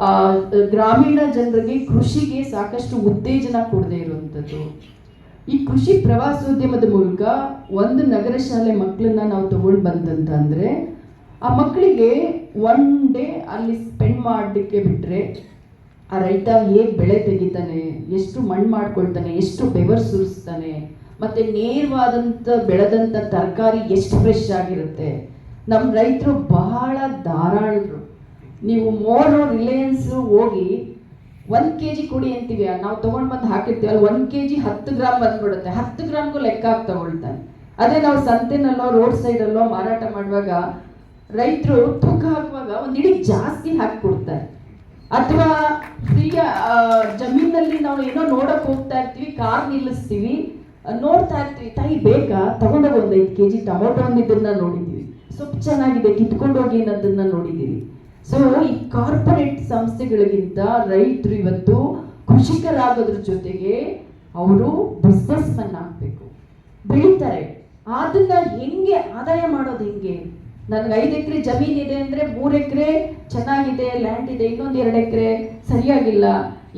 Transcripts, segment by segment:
ಆ, ಗ್ರಾಮೀಣ ಜನರಿಗೆ ಕೃಷಿಗೆ ಸಾಕಷ್ಟು ಉತ್ತೇಜನ ಕೊಡದೇ ಇರುವಂಥದ್ದು. ಈ ಕೃಷಿ ಪ್ರವಾಸೋದ್ಯಮದ ಮೂಲಕ ಒಂದು ನಗರ ಶಾಲೆ ಮಕ್ಕಳನ್ನ ನಾವು ತಗೊಂಡು ಬಂದಂತಂದ್ರೆ ಆ ಮಕ್ಕಳಿಗೆ ಒನ್ ಡೇ ಅಲ್ಲಿ ಸ್ಪೆಂಡ್ ಮಾಡಲಿಕ್ಕೆ ಬಿಟ್ಟರೆ ಆ ರೈತ ಹೇಗೆ ಬೆಳೆ ತೆಗಿತಾನೆ ಎಷ್ಟು ಮಣ್ಣು ಮಾಡ್ಕೊಳ್ತಾನೆ ಎಷ್ಟು ಬೆವರು ಸುರಿಸ್ತಾನೆ ಮತ್ತೆ ನೇರವಾದಂಥ ಬೆಳೆದಂಥ ತರಕಾರಿ ಎಷ್ಟು ಫ್ರೆಶ್ ಆಗಿರುತ್ತೆ. ನಮ್ಮ ರೈತರು ಬಹಳ ಧಾರಾಳರು. ನೀವು ಮೋರು ರಿಲಯನ್ಸ್ ಹೋಗಿ ಒಂದು ಕೆ ಜಿ ಕೊಡಿ ಅಂತೀವಿ. ನಾವು ತೊಗೊಂಡು ಬಂದು ಹಾಕಿರ್ತೀವಲ್ಲ, ಒಂದು ಕೆ ಜಿ ಹತ್ತು ಗ್ರಾಮ್ ಬಂದ್ಬಿಡುತ್ತೆ. ಹತ್ತು ಗ್ರಾಮ್ಗೂ ಲೆಕ್ಕ ಹಾಕಿ ತಗೊಳ್ತಾನೆ ಅದೇ ನಾವು ಸಂತೆನಲ್ಲೋ ರೋಡ್ ಸೈಡಲ್ಲೋ ಮಾರಾಟ ಮಾಡುವಾಗ ರೈತರು ತೂಕ ಹಾಕುವಾಗ ಒಂದು ಇಡೀ ಜಾಸ್ತಿ ಹಾಕಿ ಕೊಡ್ತಾರೆ. ಅಥವಾ ಈಗ ಜಮೀನಲ್ಲಿ ನಾವು ಏನೋ ನೋಡಕ್ ಹೋಗ್ತಾ ಇರ್ತೀವಿ, ಕಾರ್ ನಿಲ್ಲಿಸ್ತೀವಿ ನೋಡ್ತಾ ಇರ್ತೀವಿ, ತಾಯಿ ಬೇಕಾ? ತಗೊಂಡೋಗ ಒಂದು ಐದು ಕೆ ಜಿ ಟೊಮೊಟೊ ಒಂದಿದ್ದನ್ನ ನೋಡಿದ್ದೀವಿ. ಸೊಪ್ಪು ಚೆನ್ನಾಗಿದೆ, ಕಿತ್ಕೊಂಡೋಗಿ ಅನ್ನೋದನ್ನ ನೋಡಿದ್ದೀವಿ. ಸೊ ಈ ಕಾರ್ಪೊರೇಟ್ ಸಂಸ್ಥೆಗಳಿಗಿಂತ ರೈತರು ಇವತ್ತು ಕೃಷಿಕರಾಗೋದ್ರ ಜೊತೆಗೆ ಅವರು ಬಿಸ್ನೆಸ್ ಮನ್ ಆಗ್ಬೇಕು ಬೆಳೀತಾರೆ. ಅದನ್ನ ಹೆಂಗೆ ಆದಾಯ ಮಾಡೋದು ಹೆಂಗೆ? ನನಗೆ ಐದು ಎಕರೆ ಜಮೀನ್ ಇದೆ ಅಂದ್ರೆ ಮೂರು ಎಕರೆ ಚೆನ್ನಾಗಿದೆ ಲ್ಯಾಂಡ್ ಇದೆ, ಇನ್ನೊಂದು ಎರಡು ಎಕರೆ ಸರಿಯಾಗಿಲ್ಲ.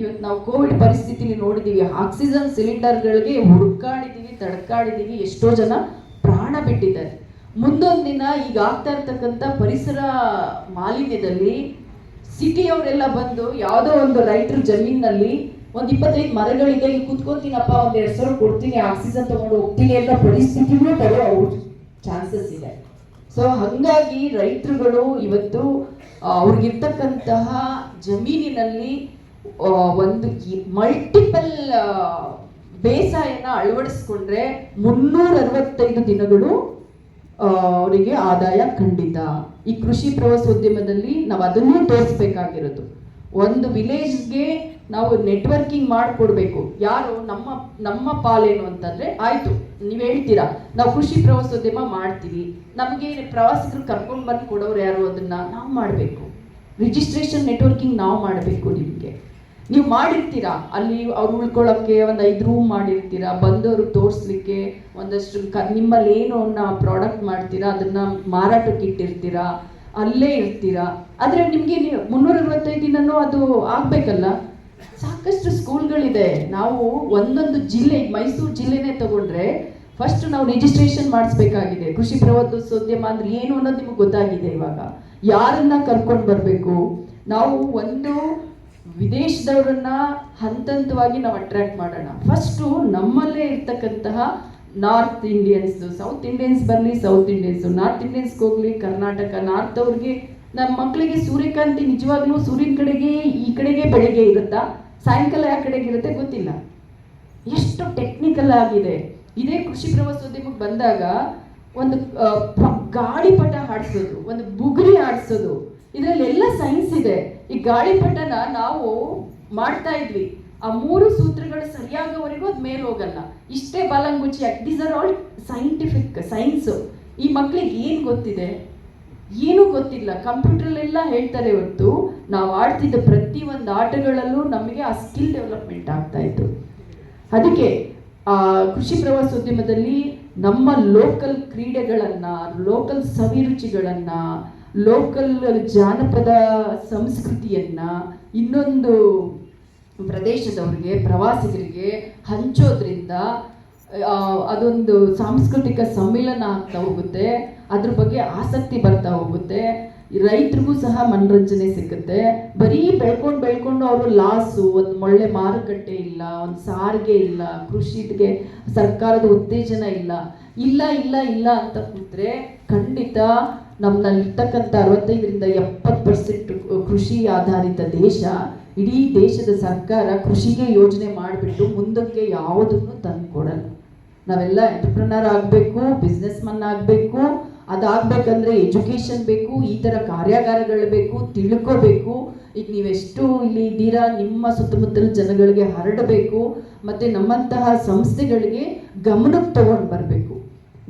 ಇವತ್ತು ನಾವು ಕೋವಿಡ್ ಪರಿಸ್ಥಿತಿಲಿ ನೋಡಿದೀವಿ ಆಕ್ಸಿಜನ್ ಸಿಲಿಂಡರ್ಗಳಿಗೆ ಹುಡುಕಾಡಿದೀವಿ, ತಡ್ಕಾಡಿದೀವಿ, ಎಷ್ಟೋ ಜನ ಪ್ರಾಣ ಬಿಟ್ಟಿದ್ದಾರೆ. ಮುಂದೊಂದು ದಿನ ಈಗ ಆಗ್ತಾ ಇರ್ತಕ್ಕಂಥ ಪರಿಸರ ಮಾಲಿನ್ಯದಲ್ಲಿ ಸಿಟಿಯವರೆಲ್ಲ ಬಂದು ಯಾವುದೋ ಒಂದು ರೈತರ ಜಮೀನಲ್ಲಿ ಒಂದು ಇಪ್ಪತ್ತೈದು ಮರಗಳಿದೆ, ಇಲ್ಲಿ ಕುತ್ಕೊಂತೀನಪ್ಪ ಒಂದು ಎರಡು ಸಾವಿರ ಕೊಡ್ತೀನಿ, ಆಕ್ಸಿಜನ್ ತಗೊಂಡು ಹೋಗ್ತೀನಿ ಅಂತ ಪರಿಸ್ಥಿತಿಗಳು ಬರೋ ಚಾನ್ಸಸ್ ಇದೆ. ಸೊ ಹಂಗಾಗಿ ರೈತರುಗಳು ಇವತ್ತು ಅವ್ರಿಗಿರ್ತಕ್ಕಂತಹ ಜಮೀನಿನಲ್ಲಿ ಒಂದು ಮಲ್ಟಿಪಲ್ ಬೇಸಾಯನ ಅಳವಡಿಸ್ಕೊಂಡ್ರೆ ಮುನ್ನೂರ ಅರವತ್ತೈದು ದಿನಗಳು ಅವರಿಗೆ ಆದಾಯ ಖಂಡಿತ. ಈ ಕೃಷಿ ಪ್ರವಾಸೋದ್ಯಮದಲ್ಲಿ ನಾವು ಅದನ್ನೂ ತೋರಿಸ್ಬೇಕಾಗಿರೋದು. ಒಂದು ವಿಲೇಜ್ಗೆ ನಾವು ನೆಟ್ವರ್ಕಿಂಗ್ ಮಾಡಿಕೊಡ್ಬೇಕು. ಯಾರು ನಮ್ಮ ನಮ್ಮ ಪಾಲೇನು ಅಂತಂದ್ರೆ ಆಯ್ತು, ನೀವು ಹೇಳ್ತೀರಾ, ನಾವು ಕೃಷಿ ಪ್ರವಾಸೋದ್ಯಮ ಮಾಡ್ತೀವಿ. ನಮಗೆ ಪ್ರವಾಸಿಗರು ಕರ್ಕೊಂಡು ಬಂದು ಕೊಡೋರು ಯಾರು, ಅದನ್ನ ನಾವು ಮಾಡಬೇಕು. ರಿಜಿಸ್ಟ್ರೇಷನ್ ನೆಟ್ವರ್ಕಿಂಗ್ ನಾವು ಮಾಡಬೇಕು ನಿಮಗೆ. ನೀವು ಮಾಡಿರ್ತೀರಾ? ಅಲ್ಲಿ ಅವ್ರು ಉಳ್ಕೊಳ್ಳೋಕ್ಕೆ ಒಂದು ಐದು ರೂಮ್ ಮಾಡಿರ್ತೀರಾ? ಬಂದವರು ತೋರಿಸ್ಲಿಕ್ಕೆ ಒಂದಷ್ಟು ಕ ನಿಮ್ಮಲ್ಲಿ ಏನು ಪ್ರಾಡಕ್ಟ್ ಮಾಡ್ತೀರಾ? ಅದನ್ನ ಮಾರಾಟಕ್ಕೆ ಇಟ್ಟಿರ್ತೀರಾ? ಅಲ್ಲೇ ಇರ್ತೀರಾ? ಆದರೆ ನಿಮಗೆ ಮುನ್ನೂರ ಅರವತ್ತೈದು ದಿನನೂ ಅದು ಆಗಬೇಕಲ್ಲ? ಸಾಕಷ್ಟು ಸ್ಕೂಲ್ಗಳಿದೆ. ನಾವು ಒಂದೊಂದು ಜಿಲ್ಲೆ, ಮೈಸೂರು ಜಿಲ್ಲೆನೇ ತಗೊಂಡ್ರೆ ಫಸ್ಟ್ ನಾವು ರಿಜಿಸ್ಟ್ರೇಷನ್ ಮಾಡಿಸ್ಬೇಕಾಗಿದೆ. ಕೃಷಿ ಪ್ರವಾಸೋದ್ಯಮ ಅಂದ್ರೆ ಏನು ಅನ್ನೋದು ನಿಮಗೆ ಗೊತ್ತಾಗಿದೆ ಇವಾಗ. ಯಾರನ್ನ ಕರ್ಕೊಂಡು ಬರಬೇಕು? ನಾವು ಒಂದು ವಿದೇಶದವರನ್ನ ಹಂತ ಹಂತವಾಗಿ ನಾವು ಅಟ್ರಾಕ್ಟ್ ಮಾಡೋಣ. ಫಸ್ಟು ನಮ್ಮಲ್ಲೇ ಇರ್ತಕ್ಕಂತಹ ನಾರ್ತ್ ಇಂಡಿಯನ್ಸ್ ಸೌತ್ ಇಂಡಿಯನ್ಸ್ ಬರಲಿ ಸೌತ್ ಇಂಡಿಯನ್ಸ್ ನಾರ್ತ್ ಇಂಡಿಯನ್ಸ್ಗೆ ಹೋಗಲಿ, ಕರ್ನಾಟಕ ನಾರ್ತ್ ಅವ್ರಿಗೆ ನಮ್ಮ ಮಕ್ಕಳಿಗೆ ಸೂರ್ಯಕಾಂತಿ ನಿಜವಾಗ್ಲೂ ಸೂರ್ಯನ ಕಡೆಗೆ, ಈ ಕಡೆಗೆ ಬೆಳಗ್ಗೆ ಇರುತ್ತಾ? ಸಾಯಂಕಾಲ ಯಾವ ಕಡೆಗೆ ಇರುತ್ತೆ ಗೊತ್ತಿಲ್ಲ. ಎಷ್ಟು ಟೆಕ್ನಿಕಲ್ ಆಗಿದೆ. ಇದೇ ಕೃಷಿ ಪ್ರವಾಸೋದ್ಯಮಕ್ಕೆ ಬಂದಾಗ ಒಂದು ಗಾಳಿಪಟ ಹಾಡಿಸೋದು, ಒಂದು ಬುಗುರಿ ಆಡಿಸೋದು ಸೈನ್ಸ್ ಇದೆ. ಈ ಗಾಳಿಪಟನ ನಾವು ಮಾಡ್ತಾ ಇದ್ವಿ. ಆ ಮೂರು ಸೂತ್ರಗಳು ಸರಿಯಾಗೋವರೆಗೂ ಅದು ಮೇಲೆ ಹೋಗಲ್ಲ. ಇಷ್ಟೇ ಬಾಲಂಗುಚಿ these are all scientific science ಈ ಮಕ್ಕಳಿಗೆ ಏನು ಗೊತ್ತಿದೆ? ಏನೂ ಗೊತ್ತಿಲ್ಲ. ಕಂಪ್ಯೂಟರ್ಲೆಲ್ಲ ಹೇಳ್ತಾರೆ ಹೊರತು, ನಾವು ಆಡ್ತಿದ್ದ ಪ್ರತಿ ಒಂದು ಆಟಗಳಲ್ಲೂ ನಮಗೆ ಆ ಸ್ಕಿಲ್ ಡೆವಲಪ್ಮೆಂಟ್ ಆಗ್ತಾ ಇತ್ತು. ಅದಕ್ಕೆ, ಆ, ಕೃಷಿ ಪ್ರವಾಸೋದ್ಯಮದಲ್ಲಿ ನಮ್ಮ ಲೋಕಲ್ ಕ್ರೀಡೆಗಳನ್ನ ಲೋಕಲ್ ಸವಿರುಚಿಗಳನ್ನ ಲೋಕಲ್ ಜಾನಪದ ಸಂಸ್ಕೃತಿಯನ್ನ ಇನ್ನೊಂದು ಪ್ರದೇಶದವ್ರಿಗೆ, ಪ್ರವಾಸಿಗರಿಗೆ ಹಂಚೋದ್ರಿಂದ ಅದೊಂದು ಸಾಂಸ್ಕೃತಿಕ ಸಮ್ಮಿಲನ ಆಗ್ತಾ ಹೋಗುತ್ತೆ. ಅದ್ರ ಬಗ್ಗೆ ಆಸಕ್ತಿ ಬರ್ತಾ ಹೋಗುತ್ತೆ. ರೈತರಿಗೂ ಸಹ ಮನರಂಜನೆ ಸಿಗುತ್ತೆ. ಬರೀ ಬೆಳ್ಕೊಂಡು ಬೆಳ್ಕೊಂಡು ಅವರು ಲಾಸು, ಒಂದು ಒಳ್ಳೆ ಮಾರುಕಟ್ಟೆ ಇಲ್ಲ, ಒಂದು ಸಾರಿಗೆ ಇಲ್ಲ ಕೃಷಿಗೆ ಸರ್ಕಾರದ ಉತ್ತೇಜನ ಇಲ್ಲ. ಇಲ್ಲ ಇಲ್ಲ ಇಲ್ಲ ಅಂತ ಕೂತ್ರೆ ಖಂಡಿತ ನಮ್ಮಲ್ಲಿರ್ತಕ್ಕಂಥ ಅರವತ್ತೈದರಿಂದ ಎಪ್ಪತ್ತು ಪರ್ಸೆಂಟ್ ಕೃಷಿ ಆಧಾರಿತ ದೇಶ, ಇಡೀ ದೇಶದ ಸರ್ಕಾರ ಕೃಷಿಗೆ ಯೋಜನೆ ಮಾಡಿಬಿಟ್ಟು ಮುಂದಕ್ಕೆ ಯಾವುದನ್ನು ತಂದು ಕೊಡಲ್ಲ. ನಾವೆಲ್ಲ ಎಂಟರ್ಪ್ರನರ್ ಆಗಬೇಕು ಬಿಸ್ನೆಸ್ ಮನ್ ಆಗಬೇಕು, ಅದಾಗಬೇಕಂದ್ರೆ ಎಜುಕೇಷನ್ ಬೇಕು, ಈ ಥರ ಕಾರ್ಯಾಗಾರಗಳು ಬೇಕು, ತಿಳ್ಕೋಬೇಕು. ಈಗ ನೀವೆಷ್ಟು ಇಲ್ಲಿ ಇದ್ದೀರಾ, ನಿಮ್ಮ ಸುತ್ತಮುತ್ತಲ ಜನಗಳಿಗೆ ಹರಡಬೇಕು, ಮತ್ತು ನಮ್ಮಂತಹ ಸಂಸ್ಥೆಗಳಿಗೆ ಗಮನಕ್ಕೆ ತಗೊಂಡು ಬರಬೇಕು.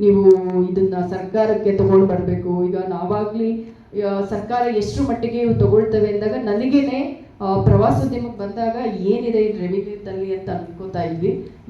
ನೀವು ಇದನ್ನ ಸರ್ಕಾರಕ್ಕೆ ತಗೊಂಡು ಬರಬೇಕು ಈಗ ನಾವಾಗ್ಲಿ ಸರ್ಕಾರ ಎಷ್ಟು ಮಟ್ಟಿಗೆ ಇವು ತಗೊಳ್ತವೆ ಅಂದಾಗ ನನಗೇನೆ ಪ್ರವಾಸೋದ್ಯಮಕ್ಕೆ ಬಂದಾಗ ಏನಿದೆ ರೆವಿನ್ಯೂ ತಲ್ಲಿ ಅಂತ ಅನ್ಕೋತಾ ಇದ್ವಿ. ಬಟ್